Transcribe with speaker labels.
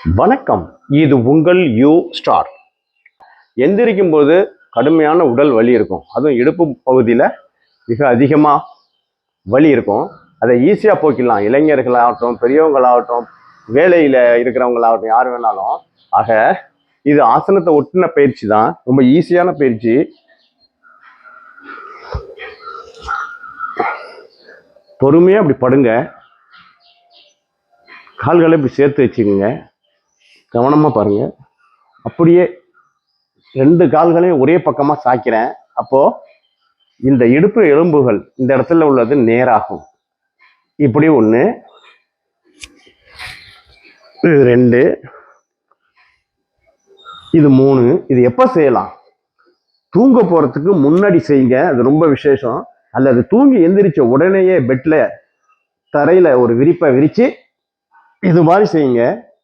Speaker 1: வணக்கம். இது உங்கள் யூ ஸ்டார். எந்திரிக்கும் போது கடுமையான உடல் வலி இருக்கும். அதுவும் இடுப்பு பகுதியில் மிக அதிகமாக வலி இருக்கும். அதை ஈஸியாக போக்கிடலாம். இளைஞர்களாகட்டும் பெரியவங்களாகட்டும் வேலையில் இருக்கிறவங்களாகட்டும் யார் வேணாலும். ஆக இது ஆசனத்தை ஒட்டின பயிற்சி தான். ரொம்ப ஈஸியான பயிற்சி. பொறுமையாக அப்படி படுங்க. கால்களை இப்படி சேர்த்து வச்சுக்கோங்க. கவனமாக பாருங்கள் அப்படியே ரெண்டு கால்களையும் ஒரே பக்கமாக சாய்க்கிறேன். அப்போது இந்த இடுப்பு எலும்புகள் இந்த இடத்துல உள்ளது நேராகும். இப்படி ஒன்று இது ரெண்டு இது மூணு இது எப்போ செய்யலாம்? தூங்க போகிறதுக்கு முன்னாடி செய்யுங்க அது ரொம்ப விசேஷம். அல்லது தூங்கி எந்திரிச்ச உடனேயே பெட்டில் தரையில் ஒரு விரிப்பை விரித்து இது மாதிரி செய்யுங்க.